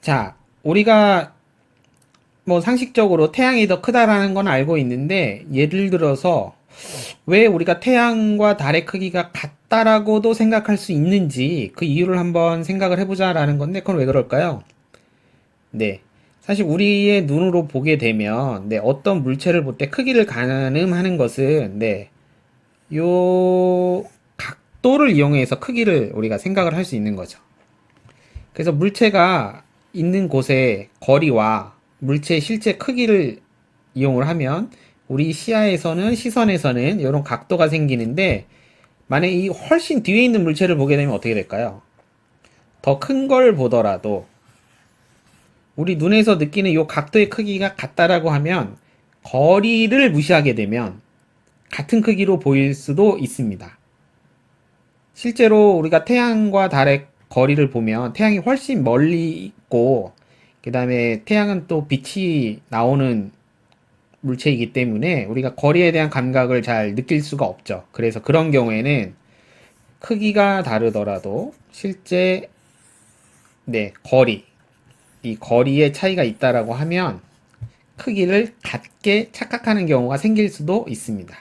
자, 우리가 뭐 상식적으로 태양이 더 크다라는 건 알고 있는데 예를 들어서 왜 우리가 태양과 달의 크기가 같다라고도 생각할 수 있는지 그 이유를 한번 생각을 해보자라는 건데 그건 왜 그럴까요? 네. 사실 우리의 눈으로 보게 되면 네, 어떤 물체를 볼 때 크기를 가늠하는 것은 네, 요 각도를 이용해서 크기를 우리가 생각을 할 수 있는 거죠. 그래서 물체가 있는 곳의 거리와 물체의 실제 크기를 이용을 하면 우리 시야에서는 시선에서는 이런 각도가 생기는데 만약에 이 훨씬 뒤에 있는 물체를 보게 되면 어떻게 될까요? 더 큰 걸 보더라도 우리 눈에서 느끼는 이 각도의 크기가 같다라고 하면 거리를 무시하게 되면 같은 크기로 보일 수도 있습니다. 실제로 우리가 태양과 달의 거리를 보면 태양이 훨씬 멀리 있고 그 다음에 태양은 또 빛이 나오는 물체이기 때문에 우리가 거리에 대한 감각을 잘 느낄 수가 없죠. 그래서 그런 경우에는 크기가 다르더라도 실제 네, 거리 이 거리의 차이가 있다라고 하면 크기를 같게 착각하는 경우가 생길 수도 있습니다.